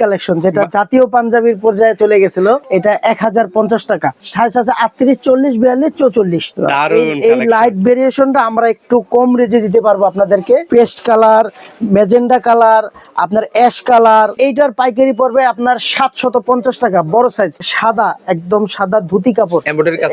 Collection যেটা জাতীয় পাঞ্জাবির পর্যায়ে চলে গেছিল এটা এক হাজার পঞ্চাশ টাকা। আছে আটত্রিশ চল্লিশ বিয়াল্লিশ চৌচল্লিশ এই-। লাইট ভেরিয়েশনটা আমরা একটু কম রেজে দিতে পারব আপনাদেরকে। পেস্ট কালার মেজেন্ডা কালার আপনার অ্যাশ কালার। এইটার পাইকারি পড়বে আপনার সাতশত পঞ্চাশ টাকা বড় সাইজ সাদা একদম সাদা ধুতি কাপড়।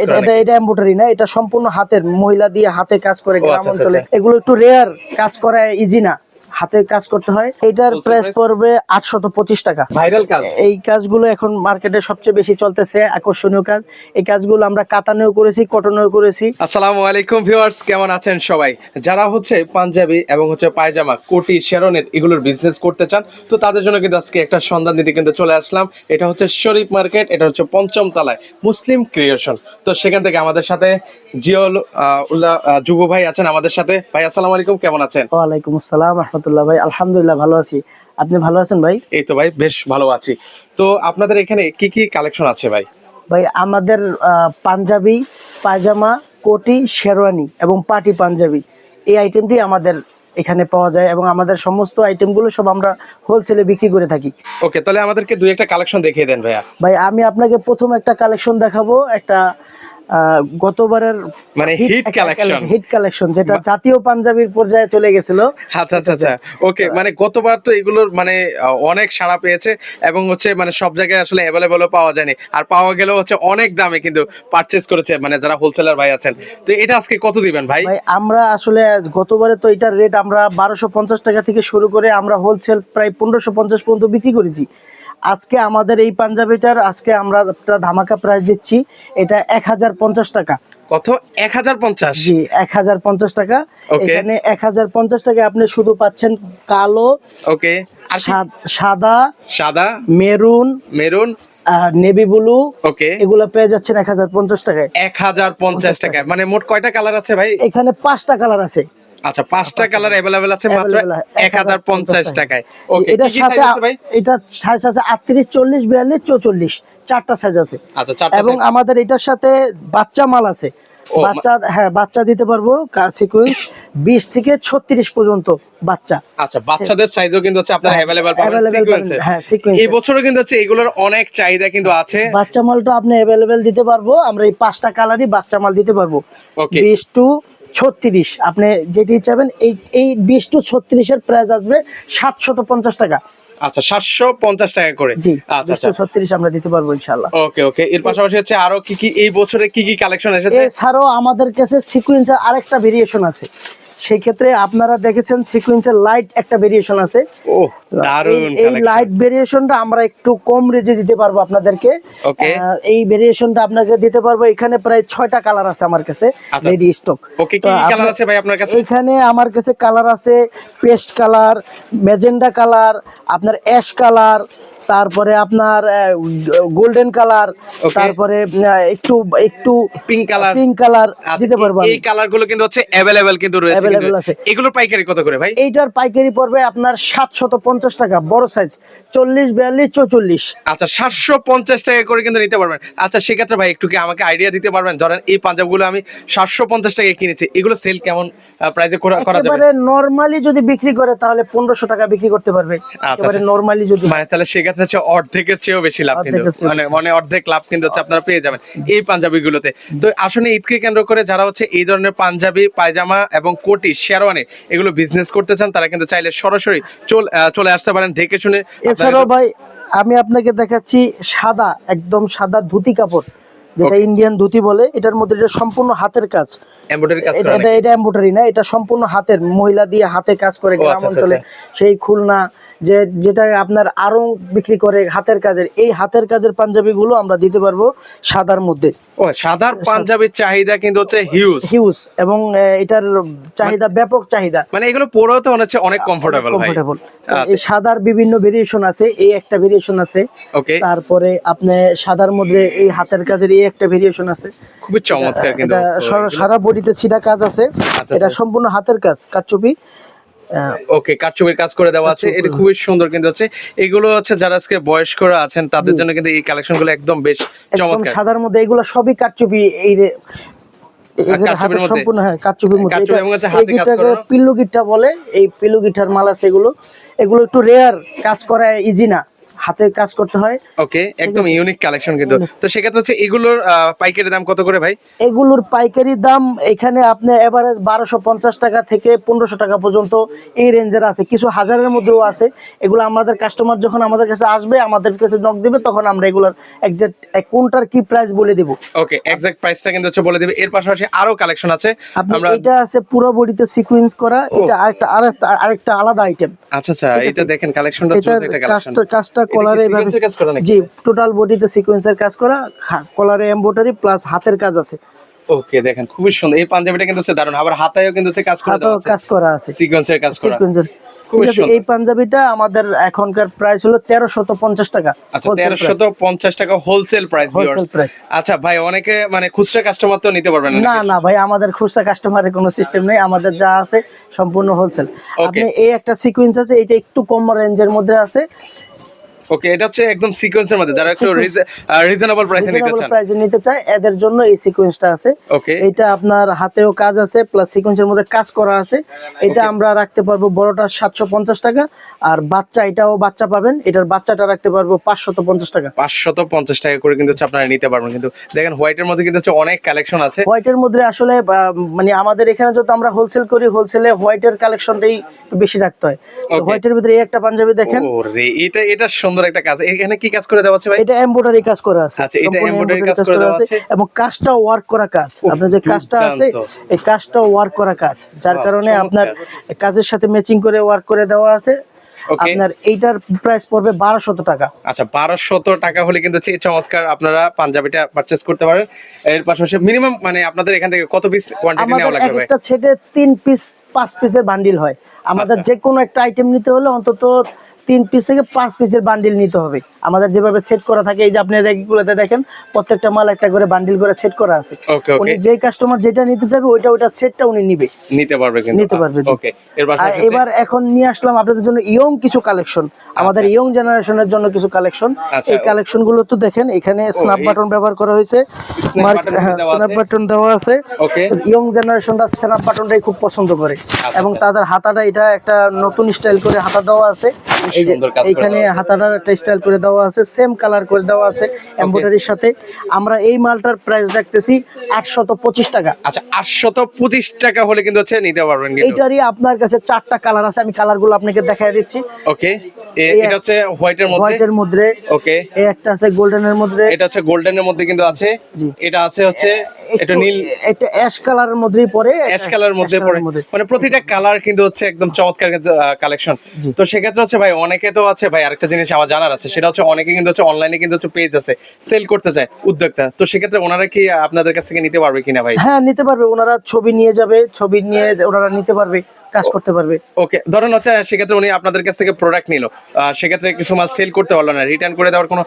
এটা এটা এমব্রয়ডারি না এটা সম্পূর্ণ হাতের মহিলা দিয়ে হাতে কাজ করে গ্রাম আচ্ছা, অঞ্চলে আচ্ছা। এগুলো একটু রেয়ার কাজ করা ইজি না। হাতে কাজ করতে হয়। এটার প্রাইস পড়বে আটশত পঁচিশ টাকা। ভাইরাল কাজ? এই কাজগুলো এখন মার্কেটে সবচেয়ে বেশি চলতেছে আকর্ষণীয় কাজ। এই কাজগুলো আমরা কাতানেও করেছি কটনেও করেছি। আসসালামু আলাইকুম ভিউয়ার্স কেমন আছেন সবাই? যারা হচ্ছে পাঞ্জাবি এবং হচ্ছে পায়জামা কোটি শেরনের এগুলোর বিজনেস করতে চান তো তাদের জন্য কিন্তু আজকে একটা সন্ধান দিতে কিন্তু চলে আসলাম। এটা হচ্ছে শরীফ মার্কেট এটা হচ্ছে পঞ্চম তলায় মুসলিম ক্রিয়েশন তো সেখান থেকে আমাদের সাথে জিয়ল উল্লাহ যুব ভাই আছেন আমাদের সাথে। ভাই আসসালামু আলাইকুম কেমন আছেন? ওয়ালাইকুম আসসালাম রহমতুল্লাহ ভাই আলহামদুলিল্লাহ ভালো আছি। আপনি ভালো আছেন ভাই? এই তো ভাই বেশ ভালো আছি। তো আপনাদের এখানে কি কি কালেকশন আছে ভাই? ভাই আমাদের পাঞ্জাবি পায়জামা কোটি শেরওয়ানি এবং পার্টি পাঞ্জাবি। এই আইটেমটি আমাদের এখানে পাওয়া যায় এবং আমাদের সমস্ত আইটেমগুলো সব আমরা হোলসেলে বিক্রি করে থাকি। ওকে তাহলে আমাদেরকে দুই একটা কালেকশন দেখিয়ে দেন ভাইয়া। ভাই আমি আপনাকে প্রথম একটা কালেকশন দেখাবো একটা গতবারের মানে হিট কালেকশন হিট কালেকশন যেটা জাতীয় পাঞ্জাবির পর্যায়ে চলে গেছিল। আচ্ছা আচ্ছা আচ্ছা। ওকে মানে গতবার তো এগুলোর মানে অনেক সাড়া পেয়েছে এবং হচ্ছে মানে সব জায়গায় আসলে অ্যাভেলেবলও পাওয়া যায়নি। আর পাওয়া গেলেও হচ্ছে অনেক দামে কিন্তু পারচেজ করেছে মানে যারা হোলসেলার ভাই আছেন। তো এটা আজকে কত দিবেন ভাই? ভাই আমরা আসলে গতবারে তো এটার রেট আমরা বারোশো পঞ্চাশ টাকা থেকে শুরু করে আমরা হোলসেল প্রায় পনেরোশো পঞ্চাশ পর্যন্ত বিক্রি করেছি। আজকে আমাদের এই পাঞ্জাবিটার আজকে আমরা একটা ধামাকা প্রাইস দিচ্ছি এটা এক হাজার পঞ্চাশ টাকা। কত? এক হাজার পঞ্চাশ? জি এক হাজার পঞ্চাশ টাকা। এখানে এক হাজার পঞ্চাশ টাকা আপনি শুধু পাচ্ছেন কালো ওকে? সাদা সাদা maroon maroon? Navy blue okay এগুলো পেয়ে যাচ্ছেন এক হাজার পঞ্চাশ টাকায়। এক হাজার পঞ্চাশ টাকায়। মানে মোট কয়টা কালার আছে ভাই? এখানে পাঁচটা কালার আছে। আচ্ছা পাঁচটা কালার অ্যাভেলেবেল আছে মাত্র Available, এক হাজার পঞ্চাশ টাকায়। ওকে এটার কি সাথে এটা সাইজ আছে আটত্রিশ চল্লিশ বিয়াল্লিশ চৌচল্লিশ। চারটা সাইজ আছে। আচ্ছা চারটা এবং আমাদের এটার সাথে বাচ্চা মাল আছে। বাচ্চা হ্যাঁ বাচ্চা দিতে পারব সিকুয়েন্স বিশ থেকে ছত্রিশ পর্যন্ত বাচ্চা। আচ্ছা বাচ্চাদের সাইজও কিন্তু হচ্ছে আপনার হ্যাঁ, অ্যাভেলেবল পাবেন সিকোয়েন্সে হ্যাঁ, এই বছরও কিন্তু হচ্ছে এগুলোর অনেক চাহিদা কিন্তু আছে। বাচ্চা মালটা আপনি অ্যাভেলেবেল দিতে পারব আমরা এই পাঁচটা কালারই বাচ্চা মাল দিতে পারব। ওকে বিশ টু ছত্রিশ। আপনি যেটি চাবেন এই এই বিশ টু ছত্রিশের প্রাইস আসবে সাতশত পঞ্চাশ টাকা। আচ্ছা সাতশো পঞ্চাশ টাকা করে। জি আচ্ছা আচ্ছা। ছত্রিশ আমরা দিতে পারব ইনশাল্লাহ ওকে ওকে। এর পাশাপাশি হচ্ছে আরও কি কি এই বছরে কি কি কালেকশন এসেছে? এছাড়াও আমাদের কাছে সিকুয়েন্সের আরেকটা ভেরিয়েশন আছে। সেই ক্ষেত্রে আপনারা দেখেছেন সিকুয়েন্সের লাইট একটা ভেরিয়েশন আছে। এই- লাইট ভেরিয়েশনটা আমরা একটু কম রেজে দিতে পারব আপনাদেরকে। এই ভেরিয়েশনটা আপনাকে দিতে পারব এখানে প্রায় ছয়টা কালার আছে আমার কাছে আচ্ছা। রেডি স্টক ওকে কি কি কালার আছে ভাই আপনার কাছে? এখানে আমার কাছে কালার আছে পেস্ট কালার মেজেন্ডা কালার আপনার অ্যাশ কালার তারপরে আপনার গোল্ডেন কালার তারপরে একটু একটু পিঙ্ক কালার পিঙ্ক কালার দিতে পারব এই কালারগুলো কিন্তু হচ্ছে অ্যাভেলেবেল কিন্তু রয়েছে আছে। এগুলোর পাইকারি কত করে ভাই? এইটার পাইকারি পড়বে আপনার সাতশত পঞ্চাশ টাকা বড় সাইজ চল্লিশ বিয়াল্লিশ চৌচল্লিশ। আচ্ছা সাতশো পঞ্চাশ টাকা করে কিন্তু নিতে পারবেন। আচ্ছা সেক্ষেত্রে ভাই একটু কি আমাকে আইডিয়া দিতে পারবেন? ধরেন এই পাঞ্জাবগুলো আমি সাতশো পঞ্চাশ টাকায় কিনেছি। এগুলো সেল কেমন প্রাইসে করা যাবে? নরমালি যদি বিক্রি করে তাহলে পনেরোশো টাকা বিক্রি করতে পারবে। আচ্ছা। নরমালি যদি মানে তাহলে সেক্ষেত্রে হচ্ছে অর্ধেকের চেয়েও বেশি লাভ কিন্তু মানে মানে অর্ধেক লাভ কিন্তু হচ্ছে আপনারা পেয়ে যাবেন এই পাঞ্জাবি গুলোতে তো আসলে ঈদকে কেন্দ্র করে যারা হচ্ছে এই ধরনের পাঞ্জাবি পায়জামা এবং কোটি শেরওয়ানি এগুলো বিজনেস করতে চান তারা কিন্তু চাইলে সরাসরি চল আসতে পারেন দেখে শুনে। এছাড়াও ভাই আমি আপনাকে দেখাচ্ছি সাদা একদম সাদা ধুতি কাপড় যেটা ইন্ডিয়ান ধুতি বলে এটার মধ্যে এটা সম্পূর্ণ হাতের কাজ। এটা এটা এটা না এটা সম্পূর্ণ হাতের মহিলা দিয়ে হাতে কাজ করে গ্রাম আচ্ছা, অঞ্চলে আচ্ছা, সেই খুলনা যে যেটা আপনার আরও বিক্রি করে হাতের কাজের এই হাতের কাজের পাঞ্জাবি গুলো আমরা দিতে পারব সাদার মধ্যে। ও সাদার পাঞ্জাবির চাহিদা কিন্তু হচ্ছে হিউজ হিউজ এবং এটার চাহিদা ব্যাপক চাহিদা। মানে এগুলো পরেও তো হচ্ছে অনেক কমফোর্টেবল ভাই। কমফোর্টেবল আচ্ছা। এই সাদার বিভিন্ন ভেরিয়েশন আছে এই একটা ভেরিয়েশন আছে। ওকে তারপরে আপনি সাদার মধ্যে এই হাতের কাজের এই একটা ভেরিয়েশন আছে। খুবই চমৎকার কিন্তু। সারা- বডিতে ছিটা কাজ আছে। আচ্ছা, এটা আচ্ছা। সম্পূর্ণ হাতের কাজ কারচুপি। আহ, ওকে কাঠচুপির কাজ করে দেওয়া আছে। এটা খুবই সুন্দর কিন্তু হচ্ছে। এগুলো হচ্ছে যারা আজকে বয়স্করা আছেন তাদের জন্য কিন্তু এই কালেকশনগুলো একদম বেশ চমৎকার। সাদার মধ্যে এগুলো সবই কাটছবি এই? সম্পূর্ণ হ্যাঁ মধ্যে। পিল্লু গিটার বলে এই পিল্লু গিটার মাল আছে এগুলো এগুলো একটু রেয়ার কাজ করা ইজি না। হাতে কাজ করতে হয়। ওকে একদম ইউনিক কালেকশন কিন্তু। তো সেক্ষেত্রে হচ্ছে এগুলোর পাইকারি দাম কত করে ভাই? এগুলোর পাইকারি দাম এখানে আপনি এভারেজ বারোশো পঞ্চাশ টাকা থেকে পনেরোশো টাকা পর্যন্ত এই রেঞ্জের আছে। কিছু হাজারের মধ্যেও আছে। এগুলো আমাদের কাস্টমার যখন আমাদের কাছে আসবে আমাদের কাছে নক দিবে তখন আমরা এগুলোর একজ্যাক্ট কোনটার কি প্রাইস বলে দিব। ওকে এক্সাক্ট প্রাইসটা কিন্তু হচ্ছে বলে দিবে। এর পাশাপাশি আরও কালেকশন আছে। আমরা এটা আছে পুরো বডিতে সিকোয়েন্স করা। এটা আরেকটা আরেকটা আলাদা আইটেম আচ্ছা আচ্ছা এটা দেখেন কালেকশনটা একটা কালেকশন কাজটা কাজটা কলারে জি টোটাল বডিতে সিকোয়েন্সের কাজ করা কলারে এমব্রয়ডারি প্লাস হাতের কাজ আছে। ওকে দেখেন খুবই সুন্দর। এই পাঞ্জাবিটা কিন্তু হচ্ছে দারুণ। আবার হাতায়ও কিন্তু হচ্ছে কাজ করে আছে। কাজ করা আছে। সিকোয়েন্সের কাজ করা। সিকোয়েন্সের খুবই সুন্দর। এই পাঞ্জাবিটা আমাদের এখনকার প্রাইস হলো তেরোশত পঞ্চাশ টাকা। আচ্ছা তেরোশত পঞ্চাশ টাকা হোলসেল প্রাইস হোলসেল প্রাইস আচ্ছা ভাই অনেকে মানে খুচরা কাস্টমার তো নিতে পারবেন না না ভাই আমাদের খুচরা কাস্টমারের কোনো সিস্টেম নেই। আমাদের যা আছে সম্পূর্ণ হোলসেল আপনি এই একটা সিকোয়েন্স আছে এটা একটু কম রেঞ্জের মধ্যে আছে। ওকে এটা হচ্ছে একদম সিকোয়েন্সের মধ্যে যারা একটু রিজনেবল প্রাইসে নিতে চান। প্রাইসে নিতে চায় এদের জন্য এই সিকোয়েন্সটা আছে। ওকে এটা আপনার হাতেও কাজ আছে প্লাস সিকোয়েন্সের মধ্যে কাজ করা আছে। এটা আমরা রাখতে পারব বড়টা সাতশো পঞ্চাশ টাকা আর বাচ্চা এটাও বাচ্চা পাবেন। এটার বাচ্চাটা রাখতে পারব পাঁচশত পঞ্চাশ টাকা। পাঁচশত পঞ্চাশ টাকা করে কিন্তু হচ্ছে আপনারা নিতে পারবেন। কিন্তু দেখেন হোয়াইটের মধ্যে কিন্তু হচ্ছে অনেক কালেকশন আছে। হোয়াইটের মধ্যে আসলে মানে আমাদের এখানে যত আমরা হোলসেল করি হোলসেলে হোয়াইটের কালেকশনটাই বেশি রাখতে হয়. হোয়াইটের ভিতরে এই একটা পাঞ্জাবি দেখেন। ওরে এটা এটা সুন্দর একটা কাজ। এখানে কি কাজ করে দেওয়া আছে ভাই? এটা এমব্রয়ডারি কাজ করা আছে। আচ্ছা, এটা embroidery কাজ করে দেওয়া আছে। এবং কাজটা ওয়ার্ক করা কাজ। আপনার যে কাজটা আছে এই কাজটা ওয়ার্ক করা কাজ। যার কারণে। আপনার কাজের সাথে ম্যাচিং করে ওয়ার্ক করে দেওয়া আছে। আপনার এইটার প্রাইস পড়বে বারোশত টাকা। আচ্ছা বারোশত টাকা হলে কিন্তু এই চমৎকার আপনারা পাঞ্জাবিটা পারচেস করতে এর পাশাপাশি মিনিমাম মানে আপনাদের এখান থেকে কত পিস কোয়ান্টিটি নেওয়া লাগবে একটা সেটে তিন পিস পাঁচ পিসের বান্ডিল হয়। আমাদের আচ্ছা। যে কোনো একটা আইটেম নিতে হলে অন্তত তিন পিস থেকে পাঁচ পিসের বান্ডিল নিতে হবে। আমাদের যেভাবে সেট করা থাকে এই যে আপনি রেগুলাতে দেখেন প্রত্যেকটা মাল একটা করে বান্ডিল করে সেট করা আছে। উনি যে কাস্টমার যেটা নিতে চাইবে ওইটা ওইটা সেটটা উনি নিবে। নিতে পারবে কিন্তু নিতে পারবে, ওকে এবার এখন নিয়ে আসলাম আপনাদের জন্য ইয়ং কিছু কালেকশন আমাদের ইয়ং জেনারেশনের জন্য কিছু কালেকশন আচ্ছা। এই কালেকশনগুলো তো দেখেন এখানে স্ন্যাপ বাটন ব্যবহার করা হয়েছে। স্ন্যাপ। বাটন দেওয়া আছে। ওকে ইয়ং জেনারেশনটা স্ন্যাপ বাটনটাই খুব পছন্দ করে। এবং আচ্ছা। তাদের হাতাটা এটা একটা নতুন স্টাইল করে হাতা দেওয়া আছে। এখানে হাতাটার একটা স্টাইল করে দেওয়া আছে সেম কালার করে দেওয়া আছে এমব্রয়ডারির সাথে। আমরা এই মালটার প্রাইস রাখতেছি আটশত পঁচিশ টাকা। আচ্ছা আটশত পঁচিশ টাকা হলে কিন্তু হচ্ছে নিতে পারবেন এইটারই আপনার কাছে চারটা কালার আছে আমি কালারগুলো আপনাকে দেখাই দিচ্ছি। ওকে এটা হচ্ছে হোয়াইটের মধ্যে। হোয়াইটের মধ্যে। ওকে এই একটা আছে গোল্ডেনের মধ্যে। এটা হচ্ছে গোল্ডেনের মধ্যে কিন্তু আছে। এটা আছে হচ্ছে এটা নীল এটা অ্যাশ কালারের মধ্যেই পড়ে অ্যাশ কালার মধ্যে পড়ে। মানে প্রতিটা কালার কিন্তু হচ্ছে একদম চমৎকার কালেকশন তো সেক্ষেত্রে হচ্ছে ভাই অনেকে তো আছে ভাই আরেকটা জিনিস আমার জানার আছে সেটা হচ্ছে অনেকে কিন্তু হচ্ছে অনলাইনে কিন্তু হচ্ছে পেজ আছে সেল করতে চায় উদ্যোক্তা। তো সেক্ষেত্রে ওনারা কি আপনাদের কাছ থেকে নিতে পারবে কিনা ভাই? হ্যাঁ নিতে পারবে। ওনারা ছবি নিয়ে যাবে ছবি নিয়ে ওনারা নিতে পারবে কাজ করতে পারবে। ওকে ধরেন হচ্ছে সেক্ষেত্রে উনি আপনাদের কাছ থেকে প্রোডাক্ট নিল। সেক্ষেত্রে কিছু মাল সেল করতে পারল না রিটার্ন করে দেওয়ার কোনো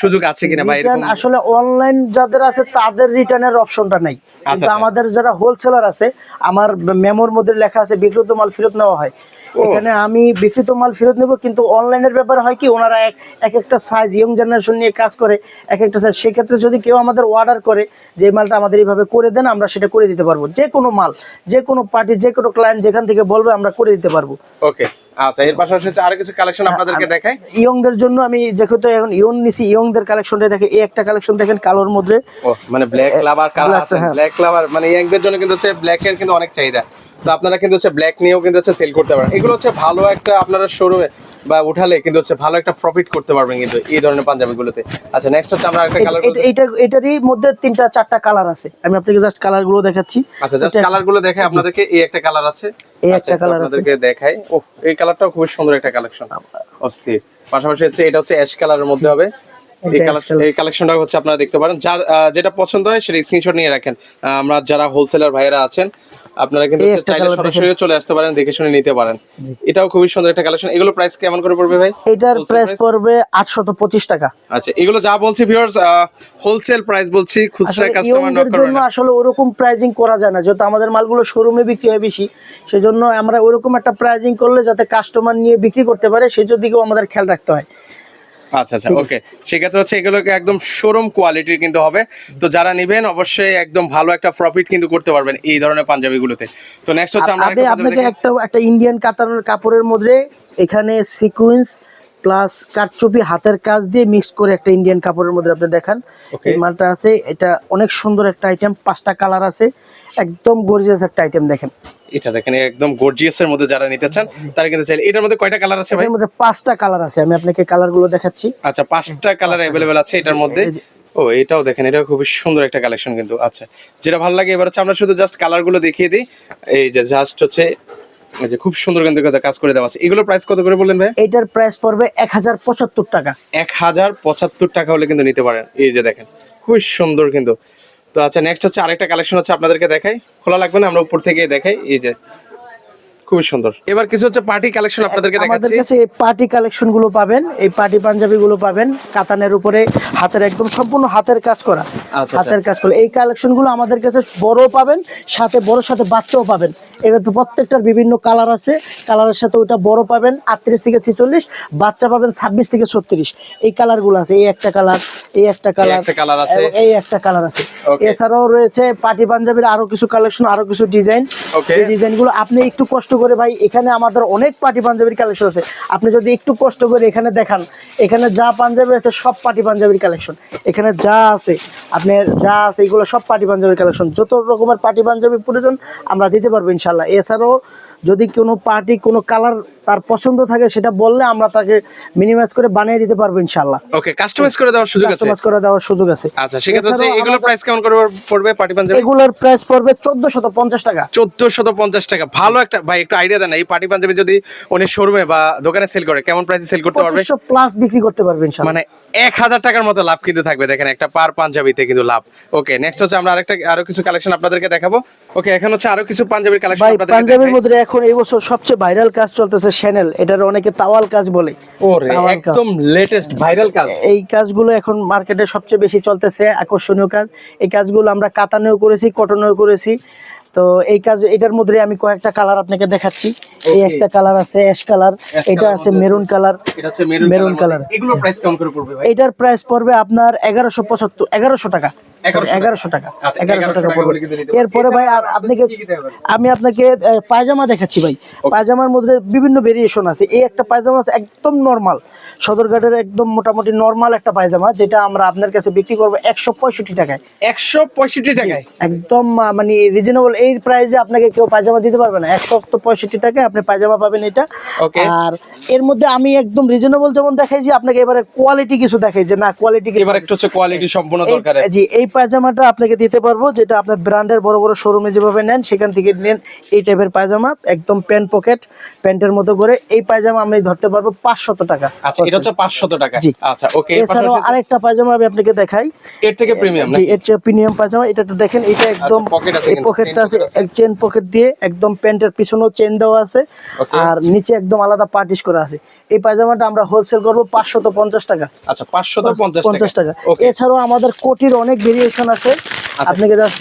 সুযোগ আছে কিনা ভাই এরকম? আসলে অনলাইন যাদের আছে তাদের রিটার্নের অপশনটা নাই কিন্তু আচ্ছা। আমাদের যারা হোলসেলার আছে আমার মেমোর মধ্যে লেখা আছে বিক্রিত মাল ফেরত নেওয়া হয় এখানে আমি বিক্রিত মাল ফেরত নেব কিন্তু অনলাইনের ব্যাপারে হয় কি ওনারা এক এক একটা সাইজ ইয়ং জেনারেশন নিয়ে কাজ করে এক একটা সাইজ সেক্ষেত্রে যদি কেউ আমাদের অর্ডার করে যে মালটা আমাদের এইভাবে করে দেন আমরা সেটা করে দিতে পারব। যে কোনো মাল যে কোনো পার্টি যে কোনো ক্লায়েন্ট যেখান থেকে বলবে আমরা করে দিতে পারব। ওকে আচ্ছা এর পাশাপাশি আরও কিছু কালেকশন আপনাদেরকে দেখাই। ইয়ংদের জন্য আমি যেহেতু এখন ইয়ং নিছি ইয়ংদের কালেকশনটা দেখে এই একটা কালেকশন দেখেন কালোর মধ্যে। মানে ব্ল্যাক লাভার কালার আছে হ্যাঁ। ব্ল্যাক লাভার মানে ইয়াংদের জন্য কিন্তু হচ্ছে ব্ল্যাক এর কিন্তু অনেক চাহিদা। তো আপনারা কিন্তু হচ্ছে ব্ল্যাক নিয়েও কিন্তু হচ্ছে সেল করতে পারেন এগুলো হচ্ছে ভালো একটা আপনারা শোরুমে বা উঠালে কিন্তু হচ্ছে ভালো একটা প্রফিট করতে পারবেন কিন্তু এই ধরনের পাঞ্জাবিগুলোতে। আচ্ছা নেক্সট হচ্ছে আমরা একটা কালার এটা- এটা এটারই মধ্যে তিনটা চারটা কালার আছে। আমি আপনাকে জাস্ট কালারগুলো দেখাচ্ছি। আচ্ছা জাস্ট এটা- কালারগুলো দেখে আপনাদেরকে এই একটা কালার আছে। এই আচ্ছা, একটা colour আছে। আপনাদেরকে দেখাই। ও এই কালারটাও খুব সুন্দর একটা কালেকশন অস্থির। পাশাপাশি হচ্ছে এটা হচ্ছে অ্যাশ কালারের মধ্যে হবে। এই কালার কালেকশনটা হচ্ছে আপনারা দেখতে পারেন। যার যেটা পছন্দ হয় সেটা স্ক্রিনশট নিয়ে রাখেন। আমরা যারা হোলসেলার ভাইয়েরা আছেন আপনারা কিন্তু চাইলে সরাসরি চলে আসতে পারেন দেখে শুনে নিতে পারেন। এটাও খুবই সুন্দর একটা কালেকশন এগুলো প্রাইস কেমন করে পড়বে ভাই? এটার প্রাইস পড়বে আটশত পঁচিশ টাকা। আচ্ছা এগুলো যা বলছি ভিউয়ার্স হোলসেল প্রাইস বলছি খুচরা কাস্টমার নক জন্য না। আসলে ওরকম প্রাইজিং করা যায় না। যেহেতু আমাদের মালগুলো শোরুমে বিক্রি হয় বেশি সেজন্য আমরা ওরকম একটা প্রাইজিং করলে যাতে কাস্টমার নিয়ে বিক্রি করতে পারে সেজন্য দিকেও আমাদের খেয়াল রাখতে হয়। আচ্ছা আচ্ছা ওকে সেক্ষেত্রে হচ্ছে এগুলোকে একদম শোরুম কোয়ালিটির কিন্তু হবে। তো যারা নেবেন অবশ্যই একদম ভালো একটা প্রফিট কিন্তু করতে পারবেন এই ধরনের পাঞ্জাবিগুলোতে। তো নেক্সট হচ্ছে আমরা আপনাকে একটা একটা ইন্ডিয়ান কাতারের কাপড়ের মধ্যে এখানে সিকুয়েন্স প্লাস কারচুপি হাতের কাজ দিয়ে মিক্স করে একটা ইন্ডিয়ান কাপড়ের মধ্যে আপনি দেখান। এই মালটা আছে এটা অনেক সুন্দর একটা আইটেম পাঁচটা কালার আছে একদম গর্জিয়াস একটা আইটেম দেখেন। এটা দেখেন একদম গর্জিয়াস এর মধ্যে যারা নিতে চান তারা কিন্তু চাইলে এটার মধ্যে কয়টা কালার আছে ভাই? এর মধ্যে পাঁচটা কালার আছে আমি আপনাকে কালারগুলো দেখাচ্ছি। আচ্ছা পাঁচটা কালার অ্যাভেলেবেল আছে এটার মধ্যে। ও এটাও দেখেন এটা খুবই সুন্দর একটা কালেকশন কিন্তু আচ্ছা। যেটা ভালো লাগে এবার হচ্ছে আমরা শুধু জাস্ট কালারগুলো দেখিয়ে দিই। এই যে জাস্ট হচ্ছে এই যে খুব সুন্দর কিন্তু কাজ করে দেওয়া আছে। এগুলোর প্রাইস কত করে বললেন ভাই? এইটার প্রাইস পড়বে এক হাজার পঁচাত্তর টাকা। এক হাজার পঁচাত্তর টাকা হলে কিন্তু নিতে পারেন। এই যে দেখেন খুবই সুন্দর কিন্তু। তো আচ্ছা নেক্সট হচ্ছে আরেকটা কালেকশন হচ্ছে আপনাদেরকে দেখাই। খোলা লাগবে না, আমরা উপর থেকে দেখাই। এই যে খুবই সুন্দর এবার কিছু হচ্ছে পার্টি কালেকশন আপনাদেরকে দেখাচ্ছি আমাদের কাছে এই পার্টি কালেকশনগুলো পাবেন এই পার্টি পাঞ্জাবি গুলো পাবেন কাতানের উপরে হাতের একদম সম্পূর্ণ হাতের কাজ করা আচ্ছা। হাতের কাজ করা এই কালেকশনগুলো আমাদের কাছে বড় পাবেন সাথে বড় সাথে বাচ্চাও পাবেন এটা তো প্রত্যেকটার বিভিন্ন কালার আছে কালারের সাথে ওইটা বড় পাবেন আটত্রিশ থেকে ছেচল্লিশ বাচ্চা পাবেন ছাব্বিশ থেকে ছত্রিশ এই কালারগুলো আছে এই একটা কালার এই একটা কালার একটা colour আছে। এই একটা কালার আছে. এছাড়াও রয়েছে পার্টি পাঞ্জাবির আরও কিছু কালেকশন আরও কিছু ডিজাইন. এই ডিজাইনগুলো আপনি একটু কষ্ট করে ভাই, এখানে আমাদের অনেক পার্টি পাঞ্জাবির কালেকশন আছে। আপনি যদি একটু কষ্ট করে এখানে দেখান, এখানে যা পাঞ্জাবি আছে সব পার্টি পাঞ্জাবির কালেকশন এখানে যা আছে আপনি যা আছে, এগুলো সব পার্টি পাঞ্জাবির কালেকশন যত রকমের পার্টি পাঞ্জাবি প্রয়োজন, আমরা দিতে পারব ইনশাল্লাহ এছাড়াও যদি কোনো পার্টি, কোনো কালার তার পছন্দ থাকে সেটা বললে আমরা তাকে মিনিমাইজ করে বানিয়ে দিতে পারব ইনশাল্লাহ ওকে কাস্টমাইজ করে দেওয়ার সুযোগ আছে? কাস্টমাইজ করে দেওয়ার সুযোগ আছে। আচ্ছা সেক্ষেত্রে হচ্ছে এছাড়াও এগুলো আমাদের- প্রাইস কেমন করে পড়বে? পার্টি পাঞ্জাবি? এগুলোর প্রাইস পড়বে চোদ্দ শত পঞ্চাশ টাকা। চোদ্দশত পঞ্চাশ টাকা। ভালো একটা ভাই একটু আইডিয়া দেন এই পার্টি পাঞ্জাবি যদি উনি শোরুমে বা দোকানে সেল করে কেমন প্রাইসে সেল করতে পারবে? পঁচিশশো প্লাস বিক্রি করতে পারবে ইনশাল্লাহ মানে এক হাজার টাকার মতো লাভ কিন্তু থাকবে দেখেন একটা পার পাঞ্জাবিতে কিন্তু লাভ। ওকে নেক্সট হচ্ছে আমরা আরেকটা আরও কিছু কালেকশন আপনাদেরকে দেখাবো। ওকে এখন হচ্ছে আরও কিছু পাঞ্জাবির কালেকশন আপনাদের পাঞ্জাবের মধ্যে এখন এই বছর সবচেয়ে ভাইরাল কাজ চলতেছে শ্যানেল এটার অনেকে তাওয়াল কাজ বলে। একদম লেটেস্ট ভাইরাল কাজ। এই কাজগুলো এখন মার্কেটে সবচেয়ে বেশি চলতেছে আকর্ষণীয় কাজ। এই কাজগুলো আমরা কাতানেও করেছি কটনেও করেছি। তো এই কাজ এটার মধ্যে আমি কয়েকটা কালার আপনাকে দেখাচ্ছি। এই একটা কালার আছে অ্যাশ কালার এটা আছে maroon colour maroon colour colour। Price পড়বে এটার প্রাইস পড়বে আপনার এগারোশো পঁচাত্তর এগারোশো টাকা। এগারোশো টাকা। আচ্ছা, এগারোশো টাকা টাকা পড়বে। এরপরে ভাই আপনাকে? আমি আপনাকে পায়জামা দেখাচ্ছি ভাই। পায়জামার মধ্যে বিভিন্ন ভেরিয়েশন আছে। এই একটা পায়জামা আছে একদম নর্মাল সদরঘাটের একদম মোটামুটি নর্মাল একটা পায়জামা যেটা আমরা আপনার কাছে বিক্রি করব একশো পঁয়ষট্টি টাকায়। একশো পঁয়ষট্টি টাকায়? একদম মানে রিজনেবল এই প্রাইসে আপনাকে কেউ পায়জামা দিতে পারবে না। একশো তো পঁয়ষট্টি টাকায় আপনি পায়জামা পাবেন এটা। আর এর মধ্যে আমি একদম রিজনেবল যেমন দেখাইছি আপনাকে এবারে কোয়ালিটি কিছু দেখাই যে না কোয়ালিটি এবার একটু হচ্ছে কোয়ালিটি সম্পূর্ণ দরকার। জি এই পায়জামাটা আপনাকে দিতে পারব যেটা আপনার ব্র্যান্ডের বড় বড় শোরুমে যেভাবে নেন সেখান থেকে নেন এই টাইপের পায়জামা একদম প্যান্ট পকেট প্যান্টের মতো করে। এই পায়জামা আমি ধরতে পারব পাঁচশত টাকা। আচ্ছা এটা হচ্ছে পাঁচশত টাকা। আচ্ছা ওকে এছাড়াও আরেকটা পায়জামা আমি আপনাকে দেখাই। এর থেকে প্রিমিয়াম জি এর চেয়ে প্রিমিয়াম পায়জামা। এটা তো দেখেন এটা একদম আছে পকেটটা pocket আছে। চেন পকেট দিয়ে একদম প্যান্টের পিছনেও চেন দেওয়া আছে। আর নিচে একদম আলাদা পার্টিশ করা আছে। এই পায়জামাটা আমরা হোলসেল করব পাঁচশত পঞ্চাশ টাকা। আচ্ছা পাঁচশত পঞ্চাশ পঞ্চাশ টাকা। এছাড়াও আমাদের কোটির অনেক ভেরিয়েশন আছে। আচ্ছা। আপনাকে জাস্ট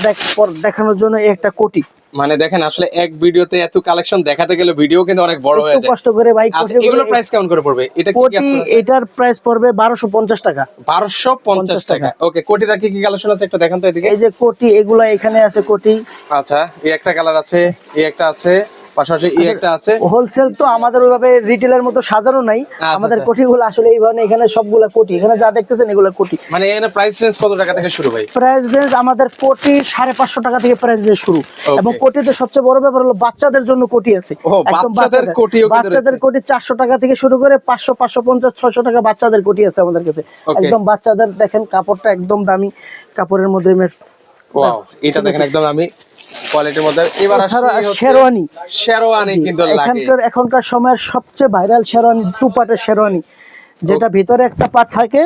দেখানোর জন্য একটা কোটি। মানে দেখেন আসলে এক ভিডিওতে এত কালেকশন দেখাতে গেলে ভিডিও কিন্তু অনেক বড় হয়ে যায়। কষ্ট করে ভাই আচ্ছা এগুলো প্রাইস কেমন করে পড়বে? এটা কি এটার প্রাইস পড়বে বারোশো পঞ্চাশ টাকা। বারোশো পঞ্চাশ টাকা। ওকে কোটিটা কি কি কালেকশন আছে একটা দেখান তো এদিকে। এই যে কোটি এগুলা এখানে আছে কোটি। আচ্ছা এই একটা কালার আছে এই একটা আছে। পাশাপাশি এই একটা আছে। হোলসেল তো আমাদের ওইভাবে রিটেলের মতো সাজানো নাই। আমাদের আচ্ছা। কোটিগুলো আসলে এই ধরনের এখানে সবগুলা কোটি। এখানে যা দেখতেছেন এগুলো কোটি। মানে এখানে প্রাইস রেঞ্জ কত টাকা থেকে শুরু ভাই? প্রাইস রেঞ্জ আমাদের কোটি সাড়ে পাঁচশো টাকা থেকে প্রাইস রেঞ্জ শুরু। এবং কোটিতে সবচেয়ে বড় ব্যাপার হলো বাচ্চাদের জন্য কোটি আছে। বাচ্চাদের কিন্তু বাচ্চাদের কোটি চারশো টাকা থেকে শুরু করে পাঁচশো পাঁচশো পঞ্চাশ ছয়শো টাকা বাচ্চাদের কোটি আছে আমাদের কাছে। একদম বাচ্চাদের দেখেন কাপড়টা একদম দামি। কাপড়ের মধ্যে ওয়াও এটা দেখেন একদম আমি কোয়ালিটির মধ্যে। এবার শেরওয়ানি শেরওয়ানি কিন্তু লাগে। এখানকার এখনকার সময়ের সবচেয়ে ভাইরাল শেরওয়ানি টু পার্টের শেরওয়ানি যেটা ভিতরে একটা পার্ট থাকে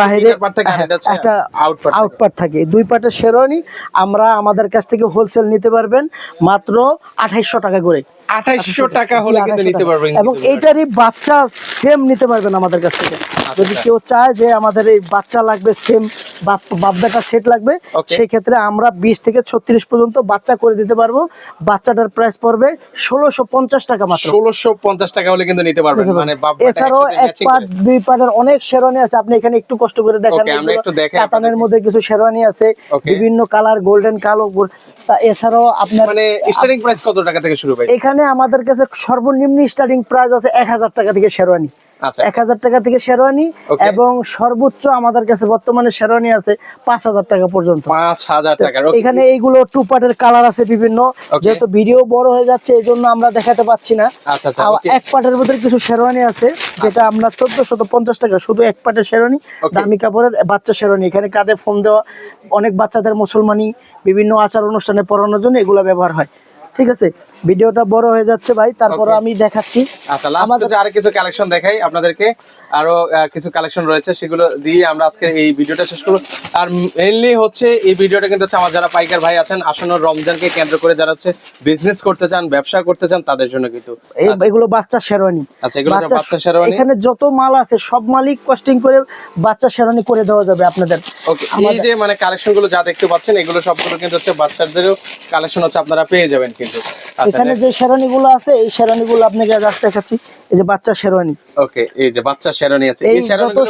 বাইরে একটা আউট থাকে। দুই পার্টের শেরওয়ানি আমরা আমাদের কাছ থেকে হোলসেল নিতে পারবেন মাত্র আঠাইশো টাকা করে। আঠাইশশো টাকা হলে কিন্তু নিতে। পারবেন এবং এইটারই বাচ্চা সেম নিতে পারবেন আমাদের কাছ থেকে। যদি কেউ চায় যে আমাদের এই বাচ্চা লাগবে সেম বাচ্চাটা সেট লাগবে সেই ক্ষেত্রে আমরা বিশ থেকে ছত্রিশ পর্যন্ত বাচ্চা করে দিতে পারব। বাচ্চাটার প্রাইস পড়বে ষোলোশো পঞ্চাশ টাকা মাত্র। ষোলোশো পঞ্চাশ টাকা হলে কিন্তু নিতে পারবেন। মানে এছাড়াও এক পার্ট দুই পার্টের অনেক শেরওয়ানি আছে। আপনি এখানে একটু কষ্ট করে দেখেন। Okay, আমরা একটু দেখাই কাতানের মধ্যে কিছু শেরওয়ানি আছে। বিভিন্ন কালার গোল্ডেন কালো তা এছাড়াও আপনার মানে স্টার্টিং প্রাইস কত টাকা থেকে শুরু ভাই? এখানে আমাদের কাছে সর্বনিম্ন স্টার্টিং প্রাইস আছে এক হাজার টাকা থেকে শেরওয়ানি। আচ্ছা। এক হাজার টাকা থেকে শেরওয়ানি এবং সর্বোচ্চ আমাদের কাছে বর্তমানে শেরওয়ানি আছে পাঁচ হাজার টাকা পর্যন্ত। পাঁচ হাজার টাকার এখানে এইগুলো টু পার্টের কালার আছে বিভিন্ন। যেহেতু ভিডিও বড় হয়ে যাচ্ছে এই জন্য আমরা দেখাতে পাচ্ছি না। আচ্ছা আচ্ছা. এক পাটের ভিতরে কিছু শেরওয়ানি আছে যেটা আমরা চোদ্দ শত পঞ্চাশ টাকা শুধু এক পাটের শেরওয়ানি দামি কাপড়ের বাচ্চা শেরওয়ানি। এখানে কাঁধে ফোন দেওয়া অনেক বাচ্চাদের মুসলমানি বিভিন্ন আচার অনুষ্ঠানে পড়ানোর জন্য এগুলো ব্যবহার হয়। ঠিক আছে? ভিডিওটা বড় হয়ে যাচ্ছে ভাই তারপর আমি দেখাচ্ছি। আচ্ছা লাস্টে আরও কিছু কালেকশন দেখাই আপনাদেরকে আরও কিছু কালেকশন রয়েছে সেগুলো দিয়ে আমরা আজকে এই ভিডিওটা শেষ করব। আর মেইনলি হচ্ছে এই ভিডিওটা কিন্তু হচ্ছে আমার যারা পাইকার ভাই আছেন আসন্ন রমজানকে কেন্দ্র করে যারা হচ্ছে বিজনেস করতে চান ব্যবসা করতে চান তাদের জন্য কিন্তু এই এগুলো বাচ্চা শেরওয়ানি। আচ্ছা এগুলো বাচ্চা শেরওয়ানি। এখানে যত মাল আছে সব মালিক কস্টিং করে বাচ্চা শেরওয়ানি করে দেওয়া যাবে আপনাদের। ওকে এই যে মানে কালেকশনগুলো যা দেখতে পাচ্ছেন এগুলো সবগুলো কিন্তু হচ্ছে বাচ্চাদেরও কালেকশন হচ্ছে আপনারা পেয়ে যাবেন। কিন্তু আচ্ছা এখানে যে শেরওয়ানি গুলো আছে এই শেরওয়ানি গুলো আপনাকে জাস্ট দেখাচ্ছি। এই যে বাচ্চা শেরওয়ানি। ওকে এই যে বাচ্চা শেরওয়ানি আছে এই এই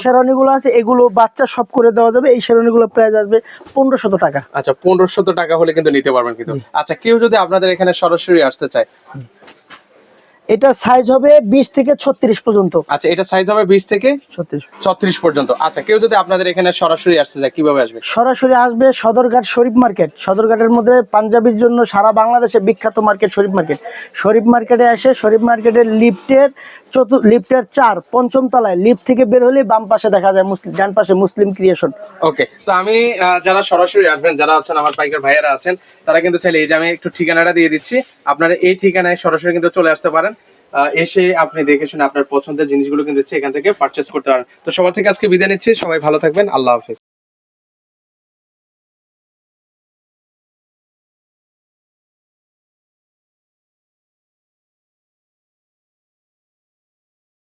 শেরওয়ানি গুলো আছে এগুলো বাচ্চা সব করে দেওয়া যাবে এই শেরওয়ানি গুলো প্রাইস আসবে 1500 টাকা। আচ্ছা 1500 টাকা হলে কিন্তু নিতে পারবেন কিন্তু। আচ্ছা কেউ যদি আপনাদের এখানে সরাসরি আসতে চায় এটা সাইজ হবে বিশ থেকে ছত্রিশ পর্যন্ত। আচ্ছা এটা সাইজ হবে বিশ থেকে ছত্রিশ। ছত্রিশ পর্যন্ত। আচ্ছা কেউ যদি আপনাদের এখানে সরাসরি আসতে যায় কীভাবে আসবে? সরাসরি আসবে সদরঘাট শরীফ মার্কেট। সদরঘাটের মধ্যে পাঞ্জাবির জন্য সারা বাংলাদেশে বিখ্যাত মার্কেট শরীফ মার্কেট। শরীফ মার্কেটে আসে শরীফ মার্কেটের লিফটের চতুর্থ লিফটের চার, পঞ্চম তলায়, লিফট থেকে বের হলে বাম পাশে দেখা যায় মুসলিম ডান পাশে মুসলিম ক্রিয়েশন ওকে তো আমি যারা সরাসরি আসবেন, যারা আছেন, আমার পাইকার ভাইয়ারা আছেন, তারা কিন্তু চাইলে এই যে আমি একটু ঠিকানাটা দিয়ে দিচ্ছি, আপনারা এই ঠিকানায় সরাসরি কিন্তু চলে আসতে পারেন। এসে আপনি দেখে শুনে আপনার পছন্দের জিনিসগুলো কিন্তু এখান থেকে পারচেস করতে পারেন। তো সবার থেকে আজকে বিদায় নিচ্ছি, সবাই ভালো থাকবেন, আল্লাহ হাফিজ।